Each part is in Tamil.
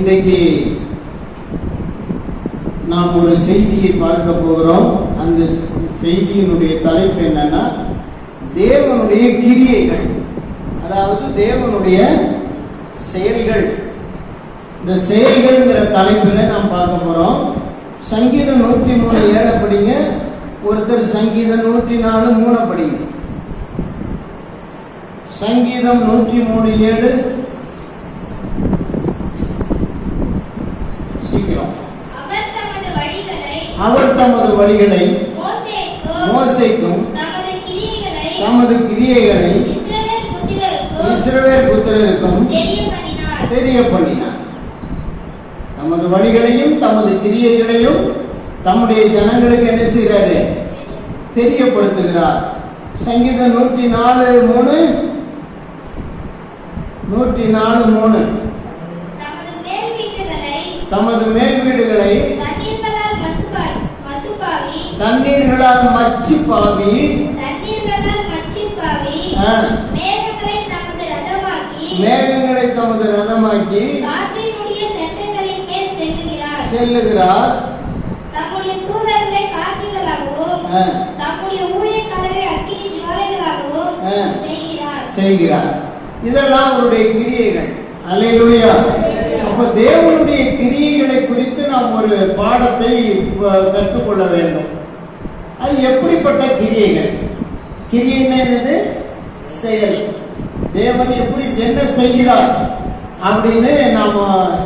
இன்றைக்கு நாம் ஒரு செய்தியை பார்க்க போகிறோம். அந்த செய்தியினுடைய தலைப்பு என்னன்னா தேவனுடைய கிரியைகள். அதாவது தேவனுடைய செயல்கள். இந்த செயல்கள்ங்கிற தலைப்பில் நாம் பார்க்க போகிறோம் சங்கீதம் நூற்றி மூணு ஏழை படிங்க. ஒருத்தர் சங்கீதம் நூற்றி நாலு மூணை படிங்க. சங்கீதம் நூற்றி மூணு ஏழு சீக்கிரம் அவர் தமது வழிகளை அவர் தமது வழிகளை மோசேக்கும் தமது கிரியைகளை இஸ்ரவேல் புத்திரருக்கும். தெரிய பண்ணினார் தமது வழிகளையும் தமது கிரியைகளையும் தம்முடைய ஜனங்களுக்கு என்ன செய்கிறாரு? தெரியப்படுத்துகிறார். சங்கீதம் நூற்றி நாலு மூணு. நூற்றி நாலு மூணு. தமது மேல் வீடுகளை தமது மேல் வீடுகளை தண்ணீர்களால் மசுப்பாய்- மசுப்பாவி, தண்ணீர்களால் மச்சி பாவி. மேகங்களை தமது ரதமாக்கி, செல்லுகிறார். செல்லுகிறார். தம்முடைய தூதர்களை காற்றுகளாகவும், ஆ, தம்முடைய ஊழியக்காரரை அக்கினி ஜுவாலைகளாகவும் ஆ. செய்கிறார். செய்கிறார். இதெல்லாம் அவருடைய கிரியைகள். அல்லேலூயா. அப்ப தேவனுடைய கிரியைகளை குறித்து நாம் ஒரு பாடத்தை கற்றுக்கொள்ள வேண்டும். அது எப்படிப்பட்ட கிரியைகள்? கிரியைன்னா என்னது? செயல். தேவன் எப்படி என்ன செய்கிறார் அப்படின்னு நாம்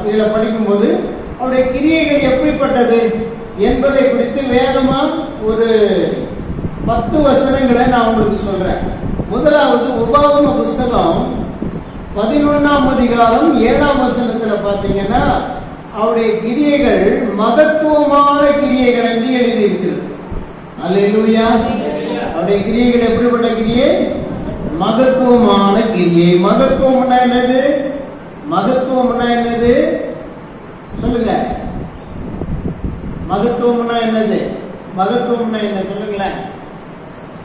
இதில் படிக்கும்போது அவருடைய கிரியைகள் எப்படிப்பட்டது என்பதை குறித்து வேகமாக ஒரு பத்து வசனங்களை நான் உங்களுக்கு சொல்கிறேன் முதலாவது உபாகம புஸ்தகம் பதினொன்றாம் அதிகாரம் ஏழாம் வசனத்தில் பார்த்தீங்கன்னா அவருடைய கிரியைகள் மகத்துவமான கிரியைகள் என்று எழுதியிருக்கிறது. அல்லேலூயா. அவருடைய கிரியைகள் எப்படிப்பட்ட கிரியை? மகத்துவமான கிரியை. மகத்துவம்னா என்னது? மகத்துவம்னா என்னது? சொல்லுங்க. மகத்துவம்னா என்னது? மகத்துவம்னா என்ன? சொல்லுங்களேன்.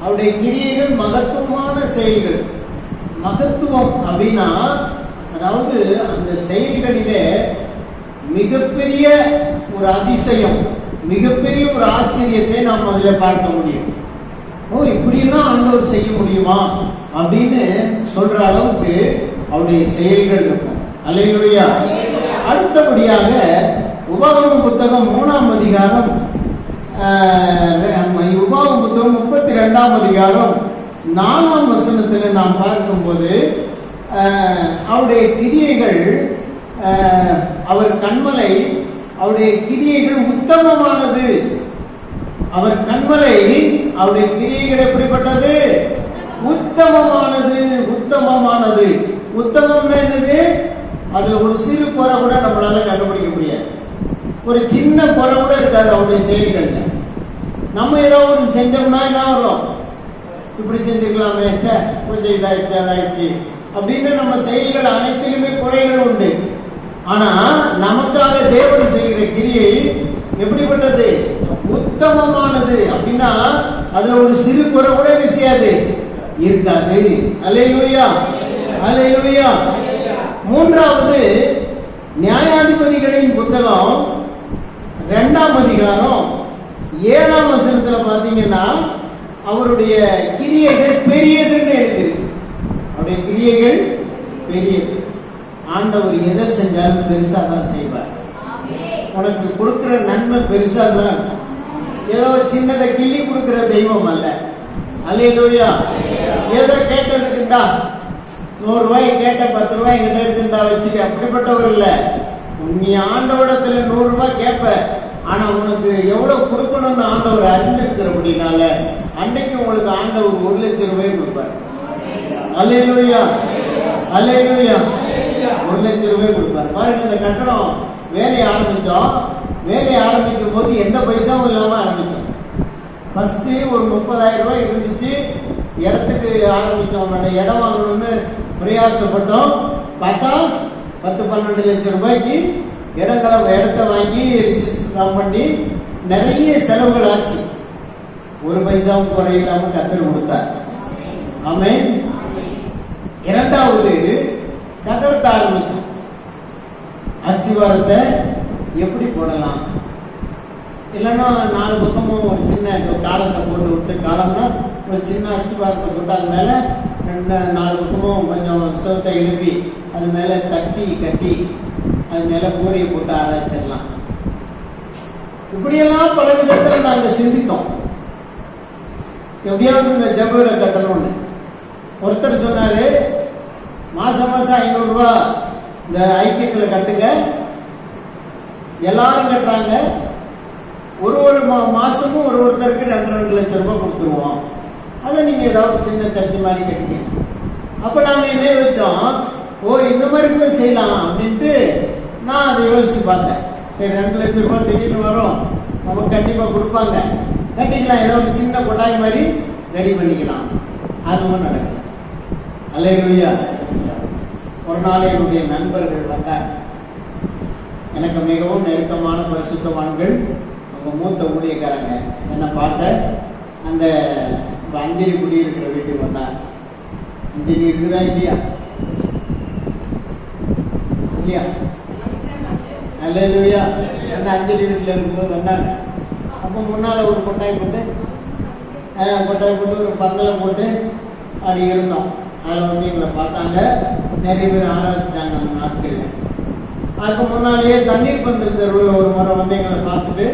அவருடைய கிரியைகள் மகத்துவமான செயல்கள். மகத்துவம் அப்படின்னா அதாவது அந்த செயல்களிலே மிகப்பெரிய ஒரு அதிசயம். மிகப்பெரிய ஒரு ஆச்சரியத்தை நாம் அதில் பார்க்க முடியும். ஓ இப்படியெல்லாம் ஆண்டவர் செய்ய முடியுமா? அப்படின்னு சொல்ற அளவுக்கு அவருடைய செயல்கள் இருக்கும். அல்லையா அடுத்தபடியாக உபாகம புத்தகம் மூணாம் அதிகாரம் ஆஹ், உபாகம புத்தகம் முப்பத்தி ரெண்டாம் அதிகாரம் நாலாம் வசனத்தில் நாம் பார்க்கும்போது அவருடைய கிரியைகள் அவர் கண்மலை அவருடைய கிரியைகள் உத்தமமானது. அவர் கண்மலை அவருடைய கிரியைகள் எப்படிப்பட்டது? உத்தமமானது உத்தமமானது. உத்தமம்னா என்னது? அதுல ஒரு சிறு குறை கூட நம்மளால கண்டுபிடிக்க முடியாது. ஒரு சின்ன குறை கூட இருக்காது அவருடைய செயல்கள்ல. நம்ம ஏதோ ஒன்று செஞ்சோம்னா என்ன வரும் இப்படி செஞ்சிருக்கலாமே கொஞ்சம் இதாயிடுச்சு அதாயிடுச்சு. அப்படின்னு நம்ம செயல்கள் அனைத்திலுமே குறைகள் உண்டு. ஆனா நமக்காக தேவன் செய்கிற கிரியை எப்படிப்பட்டது? உத்தமமானது. அப்படின்னா அதுல ஒரு சிறு குறை கூட விஷயாது இருக்காது. அலையூயா அலையூயா மூன்றாவது நியாயாதிபதிகளின் புத்தகம் ரெண்டாம் அதிகாரம் ஏழாம் வசனத்துல பாத்தீங்கன்னா அவருடைய கிரியைகள் பெரியதுன்னு எழுதியிருக்கு. அவருடைய கிரியைகள் பெரியது. ஆண்டவர் எதை செஞ்சாலும் பெருசா தான் செய்வார். உனக்கு கொடுக்கிற நன்மை பெருசா தான் இருக்கும். ஏதோ சின்னதை கிள்ளி கொடுக்கிற தெய்வம் அல்ல. அல்லையா ஏதோ கேட்டதுக்குண்டா நூறு ரூபாய் கேட்ட பத்து ரூபாய் என்கிட்ட இருக்குண்டா வச்சுக்க. அப்படிப்பட்டவர் இல்ல. நீ ஆண்டவடத்துல நூறு ரூபாய் கேட்ப ஆனா உனக்கு எவ்வளவு கொடுக்கணும்னு ஆண்டவர் அறிஞ்சிருக்கிறபடினால அன்னைக்கு உங்களுக்கு ஆண்டவர் ஒரு லட்சம் ரூபாய் கொடுப்பார். அல்லையா அல்லையா ஒரு லட்சம் ரூபாய் கொடுப்பார். பாருங்க இந்த கட்டடம் வேலையை ஆரம்பிச்சோம் வேலையை ஆரம்பிக்கும் போது எந்த பைசாவும் இல்லாம ஆரம்பிச்சோம். ஃபர்ஸ்ட் ஒரு முப்பதாயிரம் ரூபாய் இருந்துச்சு. இடத்துக்கு ஆரம்பிச்சோம். நம்ம இடம் வாங்கணும்னு பிரயாசப்பட்டோம். பார்த்தா பத்து பன்னெண்டு லட்சம் ரூபாய்க்கு இடங்களை இடத்த வாங்கி ரிஜிஸ்டர் பண்ணி நிறைய செலவுகள் ஆச்சு. ஒரு பைசாவும் குறையில்லாம கத்தர் கொடுத்தார். ஆமென். இரண்டாவது ஆரம்பிச்சோம். அஸ்திவாரத்தை எப்படி போடலாம்? இல்லைன்னா நாலு பக்கமும் ஒரு சின்ன காலத்தை போட்டு விட்டு காலம்னா ஒரு சின்ன அஸ்திவாரத்தை போட்டு அது மேலே ரெண்டு நாலு பக்கமும் கொஞ்சம் சுவத்தை எழுப்பி அது மேலே தட்டி கட்டி அது மேலே பூரியை போட்டு ஆராய்ச்சிடலாம். இப்படியெல்லாம் பல விதத்தில் நாங்கள் சிந்தித்தோம். எப்படியாவது இந்த ஜப கட்டணும்னு. ஒருத்தர் சொன்னாரு மாசம் மாசம் ஐநூறுரூவா இந்த ஐக்கியத்தில் கட்டுங்க. எல்லாரும் கட்டுறாங்க. ஒரு ஒரு மா மாசமும் ஒரு ஒருத்தருக்கு ரெண்டு ரெண்டு லட்சம் ரூபாய் கொடுத்துருவோம். அதை நீங்க ஏதாவது சின்ன சர்ச்சு மாதிரி கட்டிக்கங்க அப்ப நாங்க இதே வச்சோம். ஓ இந்த மாதிரி கூட செய்யலாம் அப்படின்ட்டு நான் அதை யோசிச்சு பார்த்தேன். சரி ரெண்டு லட்சம் ரூபாய் திடீர்னு வரும். நமக்கு கண்டிப்பா கொடுப்பாங்க. கட்டிக்கலாம். ஏதோ ஒரு சின்ன கொட்டாய் மாதிரி ரெடி பண்ணிக்கலாம். அதுவும் நடக்கும். அல்லையா ஒரு நாள் என்னுடைய நண்பர்கள் வந்தார். எனக்கு மிகவும் நெருக்கமான பரிசுத்தவான்கள் ரொம்ப மூத்த ஊழியக்காரங்க. என்னை பார்த்த அந்த அஞ்சலி குடி இருக்கிற வீட்டுக்கு வந்தார். அஞ்சலி இருக்குதா இல்லையா? இல்லையா? அல்லேலூயா. அந்த அஞ்சலி வீட்டில் இருக்கும்போது வந்தாங்க. அப்போ முன்னால் ஒரு கொட்டாய் போட்டு கொட்டாய் போட்டு ஒரு பந்தலை போட்டு அப்படி இருந்தோம். அதில் வந்து எங்களை பார்த்தாங்க. நிறைய பேர் ஆராய்ச்சாங்க அந்த நாட்களில். அதுக்கு முன்னாலேயே தண்ணீர் பந்தல் தெருவில் ஒரு முறை வந்து எங்களை பார்த்துட்டு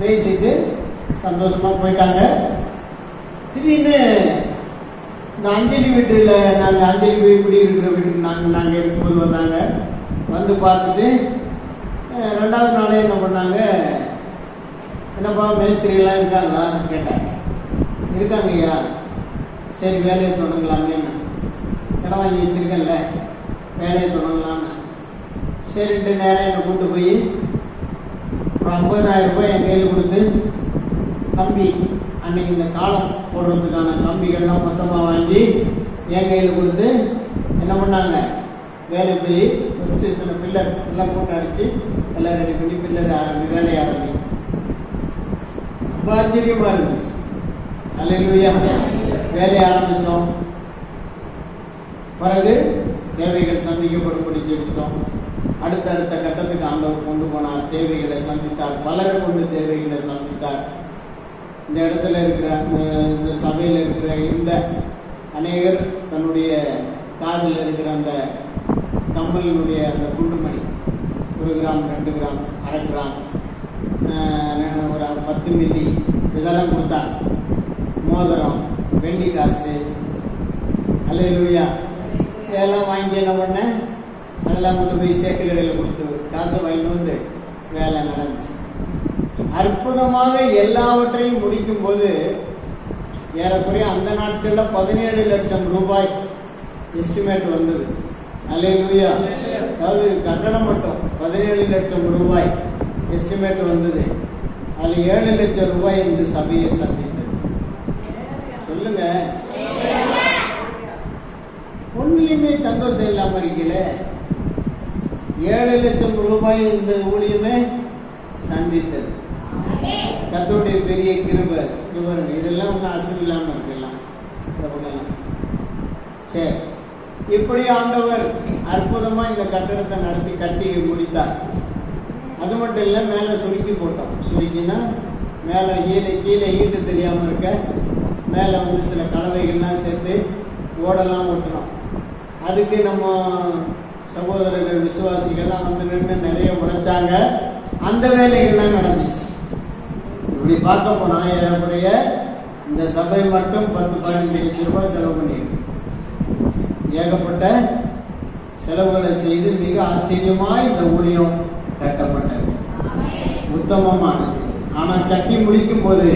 பேசிட்டு சந்தோஷமாக போயிட்டாங்க. திடீர்னு இந்த அஞ்சலி வீட்டில் நாங்கள் அஞ்சலி வீடு இருக்கிற வீட்டுக்கு நாங்கள் நாங்கள் இருக்கும்போது வந்தாங்க. வந்து பார்த்துட்டு ரெண்டாவது நாளே என்ன பண்ணாங்க? என்னப்பா மேஸ்திரிலாம் இருக்காங்களா? கேட்டேன் இருக்காங்க ஐயா சரி வேலையை தொடங்கலாமே இடம் வாங்கி வச்சிருக்கேன்ல வேலையை தொடங்கலான்னு சரின்ட்டு நேரம் என்னை கூட்டு போய் ஒரு ஐம்பதாயிரம் ரூபாய் என் கையில் கொடுத்து கம்பி அன்னைக்கு இந்த காலம் போடுறதுக்கான கம்பிகள்லாம் மொத்தமாக வாங்கி என் கையில் கொடுத்து என்ன பண்ணாங்க? வேலை போய் ஃபஸ்ட்டு இத்தனை பில்லர் எல்லாம் போட்டு அடித்து எல்லாம் ரெடி பண்ணி பில்லர் ஆரம்பி வேலையை ஆரம்பி. ரொம்ப ஆச்சரியமாக இருந்துச்சு. அல்லேலூயா. வேலையை ஆரம்பித்தோம் பிறகு தேவைகள் சந்திக்கப்படும்படி ஜெபித்தோம். அடுத்தடுத்த கட்டத்துக்கு ஆண்டவர் கொண்டு போனார். தேவைகளை சந்தித்தார். பலரை கொண்டு தேவைகளை சந்தித்தார். இந்த இடத்துல இருக்கிற அந்த- இந்த சபையில் இருக்கிற இந்த அநேகர் தன்னுடைய காதில் இருக்கிற அந்த கம்மலினுடைய அந்த குண்டுமணி ஒரு கிராம் ரெண்டு கிராம் அரை கிராம் ஒரு பத்து மில்லி இதெல்லாம் கொடுத்தாங்க மோதிரம் வெள்ளி காசு. அல்லேலூயா. இதெல்லாம் வாங்கி என்ன பண்ணேன் அதெல்லாம் கொண்டு போய் சேட்டு கடையில் கொடுத்து காசை வாங்கிட்டு வந்து வேலை நடந்துச்சு. அற்புதமாக எல்லாவற்றையும் முடிக்கும் போது ஏறக்குறைய அந்த நாட்களில் பதினேழு லட்சம் ரூபாய் எஸ்டிமேட் வந்தது. அல்லேலூயா. அதாவது கட்டணம் மட்டும் பதினேழு லட்சம் ரூபாய் எஸ்டிமேட் வந்தது. அதில் ஏழு லட்சம் ரூபாய் இந்த சபையை சந்தித்தது. சொல்லுங்கள் ஒன்றுலையுமே சந்தோஷம் இல்லாம இருக்கல. ஏழு லட்சம் ரூபாய் இந்த ஊழியமே சந்தித்தது. கத்தருடைய பெரிய கிருபர் இது இதெல்லாம் ஒன்றும் அசல் இல்லாமல் இருக்கலாம். சரி. இப்படி ஆண்டவர் அற்புதமாக இந்த கட்டடத்தை நடத்தி கட்டி முடித்தார். அது மட்டும் இல்லை மேலே சுருக்கி போட்டோம். சுருக்கினா மேலே கீழே கீழே ஈட்டு தெரியாமல் இருக்க மேலே வந்து சில கலவைகள்லாம் சேர்த்து ஓடெல்லாம் ஓட்டினோம் அதுக்கு நம்ம சகோதரர்கள் விசுவாசிகள்லாம் வந்து நின்று நிறைய உழைச்சாங்க. அந்த வேலைகள்லாம் நடந்துச்சு. இப்படி பார்க்க போனா ஏறக்குறைய இந்த சபை மட்டும் பத்து பதினஞ்சு லட்சம் ரூபாய் செலவு பண்ணியிருக்கு. ஏகப்பட்ட செலவுகளை செய்து மிக ஆச்சரியமாக இந்த ஊழியம் கட்டப்பட்டது. உத்தமமானது. ஆனால் கட்டி முடிக்கும் போது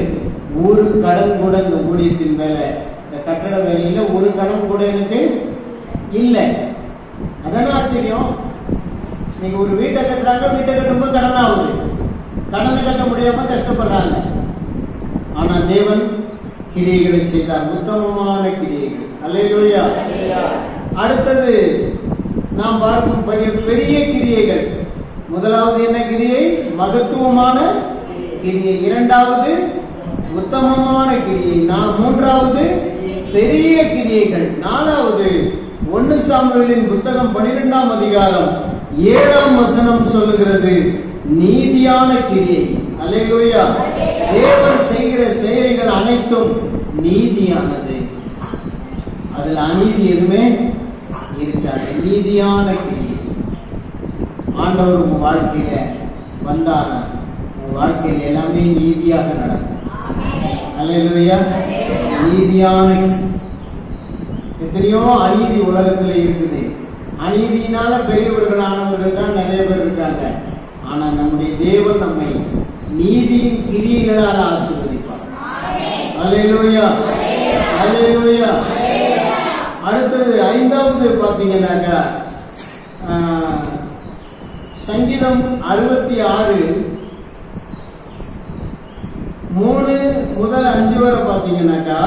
ஒரு கடன் கூட இந்த ஊழியத்தின் மேலே இந்த கட்டட வேலையில் ஒரு கடன் கூட எனக்கு இல்லை. அதான ஆச்சரியம்? நீங்க ஒரு வீட்டை கட்டுறாங்க வீட்டை கட்டும்போது கடன் ஆகுது. கடனை கட்ட முடியாம கஷ்டப்படுறாங்க. ஆனா தேவன் கிரியைகளை செய்தார். உத்தமமான கிரியைகள். அல்லேலூயா. அடுத்தது நாம் பார்க்கும் பெரிய பெரிய கிரியைகள். முதலாவது என்ன கிரியை? மகத்துவமான கிரியை. இரண்டாவது உத்தமமான கிரியை. நான் மூன்றாவது பெரிய கிரியைகள். நாலாவது ஒன்னு சாமுவேலின் புத்தகம் பன்னிரெண்டாம் அதிகாரம் ஏழாம் வசனம் சொல்லுகிறது நீதியான கிரியை. அல்லேலூயா. தேவன் செய்கிற செயல்கள் அனைத்தும் நீதியானது. அதில் அநீதி எதுவுமே இருக்காது. நீதியான கிரியை. ஆண்டவர் உங்க வாழ்க்கையில வந்தானா உங்க வாழ்க்கையில் எல்லாமே நீதியாக நடக்கும். அல்லேலூயா. நீதியான எத்தனையோ அநீதி உலகத்துல இருக்குது. அநீதியினால பெரியவர்களானவர்கள் தான் நிறைய பேர் இருக்காங்க. ஆனா நம்முடைய தேவன் நம்மை நீதியின் கிரியைகளால் ஆசீர்வதிப்பார். அல்லேலூயா அல்லேலூயா அடுத்தது ஐந்தாவது பார்த்தீங்கன்னாக்கா ஆஹ், சங்கீதம் அறுபத்தி ஆறு மூணு முதல் அஞ்சு வரை பார்த்தீங்கன்னாக்கா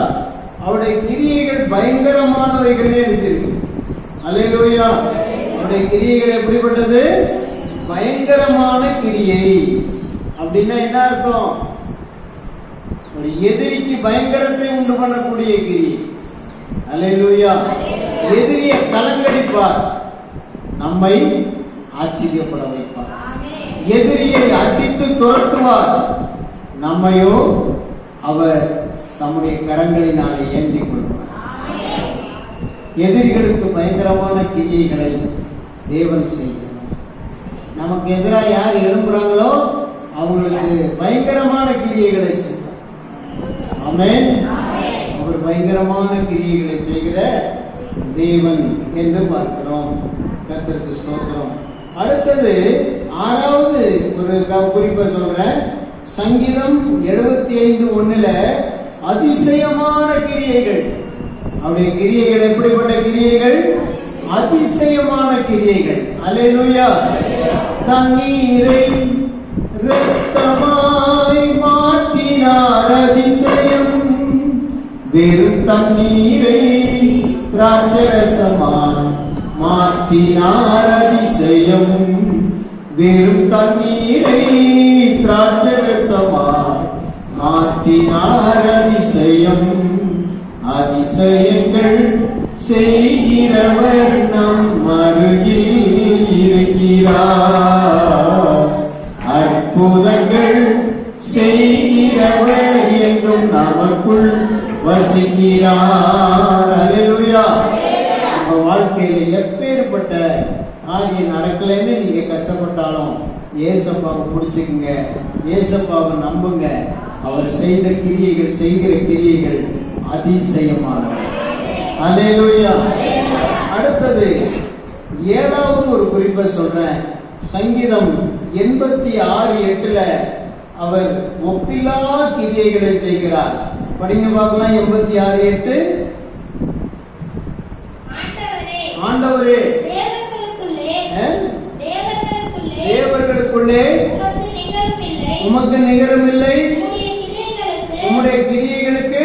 அவருடைய கிரியைகள் பயங்கரமானவைகளே இருக்குது அல்லேலூயா. அவருடைய கிரியைகள் எப்படிப்பட்டது? பயங்கரமான கிரியை. அப்படின்னா என்ன அர்த்தம்? ஒரு எதிரிக்கு பயங்கரத்தை உண்டு பண்ணக்கூடிய கிரியை அல்லேலூயா. எதிரியை கலங்கடிப்பார். நம்மை ஆச்சரியப்பட வைப்பார். எதிரியை அடித்து துரத்துவார். நம்மையோ அவர் நம்முடைய கரங்களினாலே ஏந்தி கொள்வார் எதிரிகளுக்கு பயங்கரமான கிரியைகளை தேவன் செய்கிறார் நமக்கு எதிராக யார் எழும்புறாங்களோ அவங்களுக்கு பயங்கரமான கிரியைகளை செய்வார் ஆமென். அவர் பயங்கரமான கிரியைகளை செய்கிற தேவன் என்று பார்க்கிறோம். கத்திற்கு ஸ்தோத்திரம். அடுத்தது ஆறாவது ஒரு க- குறிப்பை சொல்றேன். சங்கீதம் எழுபத்தி ஐந்து ஒன்னுல அதிசயமான கிரியைகள். அவருடைய கிரியைகள் எப்படிப்பட்ட கிரியைகள்? அதிசயமான கிரியைகள். அல்லேலூயா. தண்ணீரை ரத்தமாய் மாற்றினார் அதிசயம். வெறும் தண்ணீரை திராட்சரசமாய் மாற்றினார் அதிசயம். வெறும் தண்ணீரை திராட்சரசமாய் மாற்றினார் அதிசயம். அதிசயங்கள் செய்கிறவர் நம் அருகில் இருக்கிறார். அற்புதங்கள் செய்கிறவர் என்றும் நமக்குள் வசிக்கிறார். அல்லேலூயா. நம்ம வாழ்க்கையில எப்பேற்பட்ட காரியம் நடக்கலைன்னு நீங்க கஷ்டப்பட்டாலும் ஏசப்பாவை பிடிச்சுக்குங்க. ஏசப்பாவை நம்புங்க. அவர் செய்த கிரியைகள் செய்கிற கிரியைகள் அதிசயமானவை. அல்லேலூயா அடுத்தது ஏழாவது ஒரு குறிப்பை சொல்றேன். சங்கீதம் எண்பத்தி ஆறு எட்டுல அவர் ஒப்பிலா கிரியைகளை செய்கிறார். படிங்க பார்க்கலாம் எண்பத்தி ஆறு எட்டு. ஆண்டவரே தேவர்களுக்குள்ளே உமக்கு உமக்கு நிகரமில்லை. உம்முடைய கிரியைகளுக்கு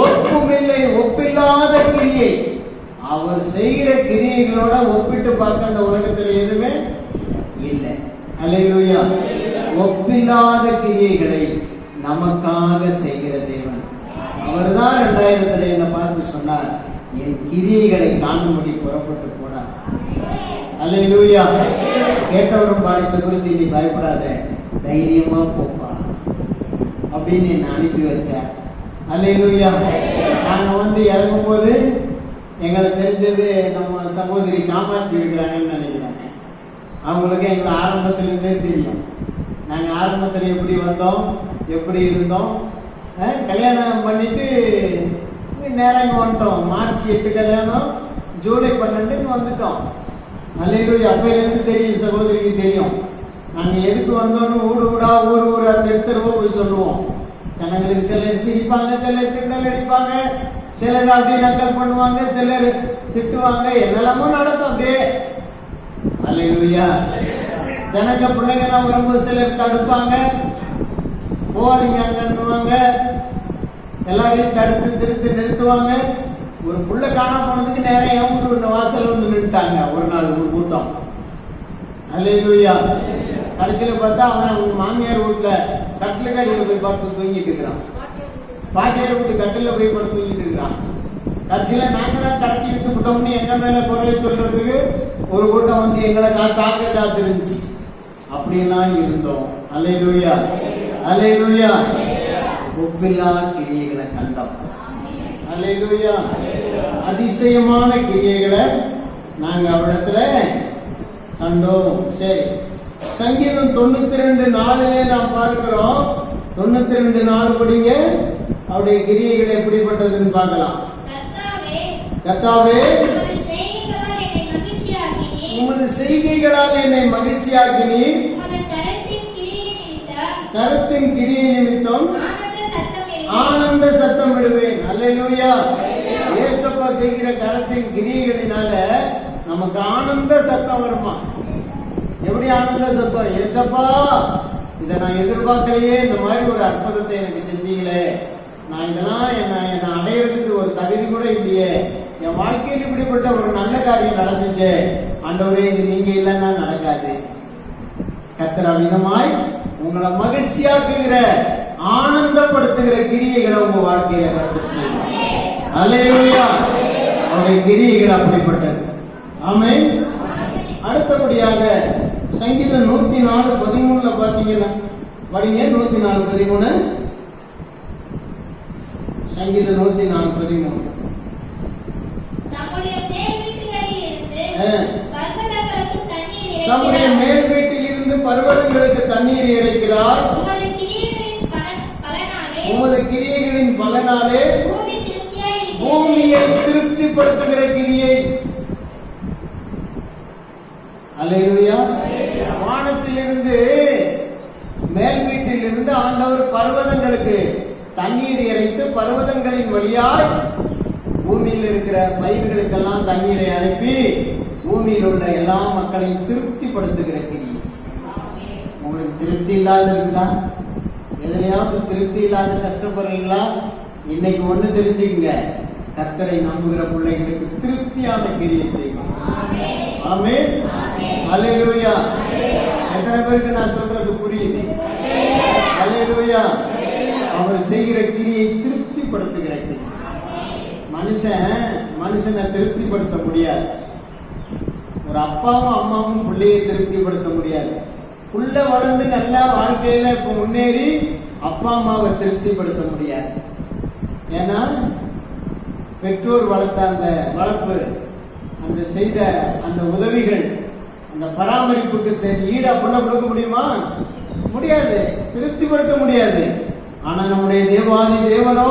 ஒப்புமில்லை ஒப்பில்லாத கிரியை அவர் செய்கிற கிரியைகளோட ஒப்பிட்டு பார்க்க அந்த உலகத்துல எதுவுமே இல்லை. அல்லேலூயா. ஒப்பில்லாத கிரியைகளை நமக்காக செய்கிற தேவன். அவர்தான் ரெண்டாயிரத்துல என்னை பார்த்து சொன்னார் என் கிரியைகளை காணும்படி புறப்பட்டு போனார் அல்லேலூயா. கேட்டவரும் பாடித்த குறித்து நீ பயப்படாத தைரியமா போப்பா. அப்படின்னு என்னை அனுப்பி வச்சார். அல்லையா நாங்கள் வந்து இறங்கும்போது எங்களுக்கு தெரிஞ்சது நம்ம சகோதரி காமாட்சி இருக்கிறாங்கன்னு நினைக்கிறாங்க அவங்களுக்கு எங்களை ஆரம்பத்திலிருந்தே தெரியும். நாங்கள் ஆரம்பத்தில் எப்படி வந்தோம் எப்படி இருந்தோம் கல்யாணம் பண்ணிட்டு நேரம் வந்துட்டோம். மார்ச் எட்டு கல்யாணம் ஜூலை பன்னெண்டுன்னு வந்துட்டோம். நல்ல அப்பையிலேருந்து தெரியும் சகோதரிக்கு தெரியும். நாங்கள் எதுக்கு வந்தோம்னு ஊடு ஊடா ஊர் ஊர் அந்த தெருவா போய் சொல்லுவோம். ஜனங்களுக்கு சிலர் சிரிப்பாங்க சிலர் கிண்டல் அடிப்பாங்க சிலர் அப்படியே நக்கல் பண்ணுவாங்க சிலர் திட்டுவாங்க. என்னெல்லாமோ நடக்கும் அப்படியே. அல்லையா ஜனங்க பிள்ளைங்கெல்லாம் வரும்போது சிலர் தடுப்பாங்க. போகாதீங்க அங்கன்னுவாங்க எல்லாரையும் தடுத்து திருத்து நிறுத்துவாங்க. ஒரு புள்ள காணாம போனதுக்கு நேரம் என் வீட்டு வாசல் வந்து நின்றுட்டாங்க ஒரு நாள் ஒரு கூட்டம். அல்லையா கடைசியில பார்த்தா அவன் அவங்க மாமியார் வீட்டுல கட்டிலுக்கு அடியில போய் பார்த்து தூங்கிட்டு இருக்கிறான். பாட்டியார் வீட்டு கட்டில போய் பார்த்து தூங்கிட்டு இருக்கிறான். கட்சியில நாங்க தான் கடத்தி விட்டு விட்டோம்னு எங்க மேல குறை சொல்றதுக்கு ஒரு கூட்டம் வந்து எங்களை கா தாக்க காத்திருந்துச்சு. அப்படிலாம் இருந்தோம். அலை லூயா அலை லூயா ஒப்பில்லா கிரியைகளை கண்டோம். அலை லூயா அதிசயமான கிரியைகளை நாங்க அவடத்துல கண்டோம். சரி. சங்கீதம் தொண்ணூத்தி ரெண்டு நாலுலே நாம் பார்க்கிறோம். தொண்ணூத்தி ரெண்டு நாள் படிங்க அவருடைய கிரியைகள் எப்படிப்பட்டதுன்னு பார்க்கலாம். கர்த்தாவே உமது செய்கைகளால் என்னை உமது கரத்தின் கிரியை நிமித்தம் ஆனந்த சத்தம் விடுவேன் அல்லேலூயா. ஏசப்பா செய்கிற கரத்தின் கிரியைகளினால நமக்கு ஆனந்த சத்தம் வருமா? எப்படி ஆனந்த சப்பா? ஏசப்பா இதை நான் எதிர்பார்க்கலையே இந்த மாதிரி ஒரு அற்புதத்தை எனக்கு செஞ்சீங்களே. நான் இதெல்லாம் என்ன என்ன அடையிறதுக்கு ஒரு தகுதி கூட இல்லையே. என் வாழ்க்கையில் இப்படிப்பட்ட ஒரு நல்ல காரியம் நடந்துச்சு. ஆண்டவரே இது நீங்க இல்லைன்னா நடக்காது. கத்திர விதமாய் உங்களை மகிழ்ச்சியாக்குகிற ஆனந்தப்படுத்துகிற கிரியைகளை உங்க வாழ்க்கையில நடந்துச்சு அலையா அவருடைய கிரியைகள் அப்படிப்பட்டது. ஆமை அடுத்தபடியாக சங்கீதம் நூத்தி நாலு பதிமூணுல பாத்தீங்கன்னா படிங்க நூத்தி நாலு பதிமூணு. சங்கீதம் நூத்தி நாலு பதிமூணு. நம்முடைய மேல் வீட்டில் இருந்து பர்வதங்களுக்கு தண்ணீர் இறைக்கிறார். உமது கிரியைகளின் பலன்- பலனாலே. பூமியை திருப்திப்படுத்துகிற கிரியை. அல்லேலூயா. வானத்திலிருந்து மேல் வீட்டிலிருந்து ஆண்டவர் பர்வதங்களுக்கு தண்ணீர் இறைத்து பர்வதங்களின் வழியாய் பூமியில் இருக்கிற பயிர்களுக்கெல்லாம் தண்ணீரை அனுப்பி பூமியில் உள்ள எல்லா மக்களையும் திருப்திப்படுத்துகிற கிரி உங்களுக்கு திருப்தி இல்லாத இருக்குதா எதுலையாவது திருப்தி இல்லாத கஷ்டப்படுறீங்களா? இன்னைக்கு ஒண்ணு தெரிஞ்சுக்கங்க கர்த்தரை நம்புகிற பிள்ளைகளுக்கு திருப்தியான கிரியை செய்வோம். ஆமே அல்லேலூயா எத்தனை பேருக்கு நான் சொல்றது புரியுது அல்லேலூயா அவர் செய்கிற கிரியை திருப்திப்படுத்துகிற கிரி மனுஷன் மனுஷனை திருப்திப்படுத்த முடியாது. ஒரு அப்பாவும் அம்மாவும் பிள்ளையை திருப்திப்படுத்த முடியாது. உள்ள வளர்ந்து நல்லா வாழ்க்கையில இப்ப முன்னேறி அப்பா அம்மாவை திருப்திப்படுத்த முடியாது. ஏன்னா பெற்றோர் வளர்த்த அந்த வளர்ப்பு அந்த செய்த அந்த உதவிகள் அந்த பராமரிப்புக்கு ஈடா பண்ண கொடுக்க முடியுமா? முடியாது. திருப்திப்படுத்த முடியாது. ஆனா நம்முடைய தேவாதி தேவனோ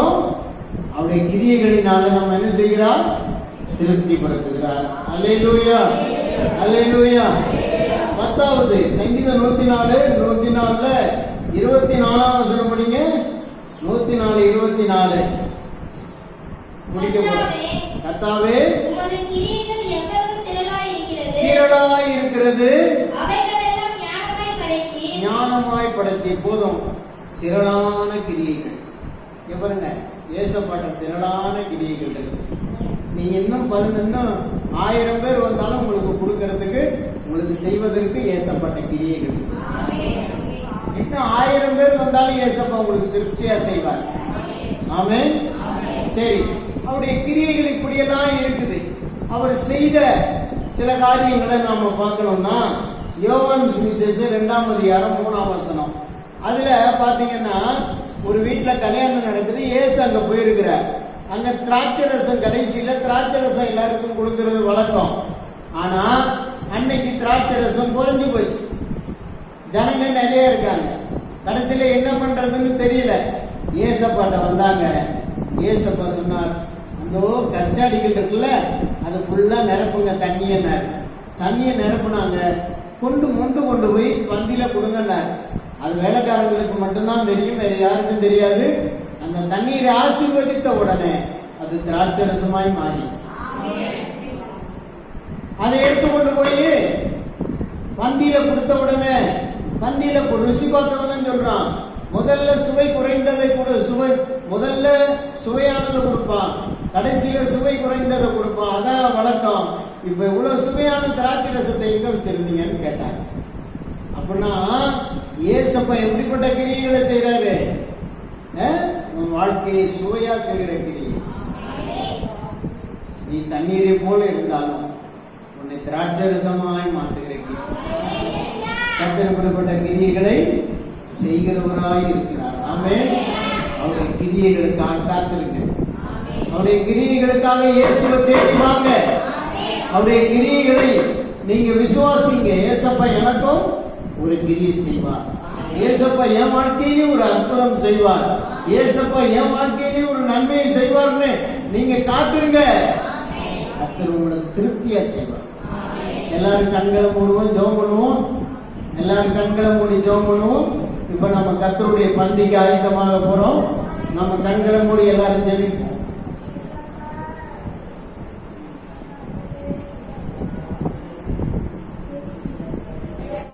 அவருடைய கிரியைகளினால நம்ம என்ன செய்கிறார்? திருப்திப்படுத்துகிறார். அல்லேலூயா. அல்லேலூயா. பத்தாவது சங்கீதம் நூத்தி நாலு நூத்தி நாலுல இருபத்தி நாலாம் வசனம் படிங்க. நூத்தி நாலு இருபத்தி நாலு முடிக்க போறோம். இருக்கிறது. தீரடாய் இருக்கிறது அவைகளெல்லாம் ஞானமாய் படைத்தி போதும். திரளான கிரியைகள். பாருங்க ஏசப்பட்ட திரளான கிரியைகள் இருக்கு. நீங்க இன்னும் பதினொன்னு ஆயிரம் பேர் வந்தாலும் உங்களுக்கு கொடுக்கறதுக்கு உங்களுக்கு செய்வதற்கு ஏசப்பட்ட கிரியைகள். இன்னும் ஆயிரம் பேர் வந்தாலும் ஏசப்பா உங்களுக்கு திருப்தியா செய்வார். ஆமே சரி அவருடைய கிரியைகள் இப்படியெல்லாம் இருக்குது. அவர் செய்த சில காரியங்களை நாம பார்க்கணும்னா யோகன் சுவிசேஷம் ரெண்டாம் அதிகாரம் மூணாம் வசனம். அதுல பாத்தீங்கன்னா ஒரு வீட்டுல கல்யாணம் நடக்குது ஏசு அங்க போயிருக்கிறார். அங்க திராட்சை ரசம் கடைசியில திராட்சை ரசம் எல்லாருக்கும் கொடுக்கறது வழக்கம். ஆனா அன்னைக்கு திராட்சை ரசம் குறைஞ்சு போச்சு. ஜனங்க நிறைய இருக்காங்க. கடைசியில என்ன பண்றதுன்னு தெரியல. ஏசப்பாட்ட வந்தாங்க. ஏசப்பா சொன்னார் இதோ கச்சாடிகள் இருக்குல்ல அது ஃபுல்லா நிரப்புங்க தண்ணியன்னார் தண்ணியை நிரப்புனாங்க. கொண்டு மொண்டு கொண்டு போய் பந்தியில கொடுங்கன்னார் அது வேலைக்காரங்களுக்கு மட்டும்தான் தெரியும் வேற யாருக்கும் தெரியாது. அந்த தண்ணீரை ஆசீர்வதித்த உடனே அது திராட்சை ரசமாய் மாறி. அதை எடுத்து கொண்டு போய் பந்தியில கொடுத்த உடனே பந்தியில ருசி பார்த்தவன் சொல்றான். முதல்ல சுவை குறைந்ததை கொடு சுவை முதல்ல சுவையானதை கொடுப்பான். கடைசியில சுவை குறைந்ததை கொடுப்பான் அதான் வழக்கம். இப்ப இவ்வளவு சுவையான திராட்சை ரசத்தை எங்க வச்சிருந்தீங்கன்னு கேட்டாங்க. அப்படின்னா ஏசப்பா எப்படிப்பட்ட கிரியைகளை செய்யறாரு உன் வாழ்க்கையை சுவையாக்குகிற கிரியை. நீ தண்ணீரை போல இருந்தாலும் உன்னை திராட்சை திராட்சரசமாய் மாற்றுகிறேன் கத்திரப்படப்பட்ட கிரியைகளை செய்கிறவராய் இருக்கிறார். ஆமே அவருடைய கிரியைகளுக்காக காத்திருக்கிறேன் அவருடைய கிரியைகளுக்காக இயேசுவை தேடி வாங்க. அவருடைய கிரியைகளை நீங்க விசுவாசிங்க. ஏசப்பா எனக்கும் ஒரு கிரியை செய்வார். ஏசப்பா என் வாழ்க்கையிலும் ஒரு அற்புதம் செய்வார். ஏசப்பா என் வாழ்க்கையிலும் ஒரு நன்மையை செய்வார்னு நீங்க காத்துருங்க. கர்த்தர் உங்களுக்கு திருப்தியா செய்வார். எல்லாரும் கண்களை மூடுவோம் ஜெபம் பண்ணுவோம். எல்லாரும் கண்களை மூடி ஜெபம் பண்ணுவோம். இப்ப நம்ம கத்தருடைய பந்திக்கு ஆயுதமாக போறோம். நம்ம கண்களை மூடி எல்லாரும் ஜெபிப்போம்.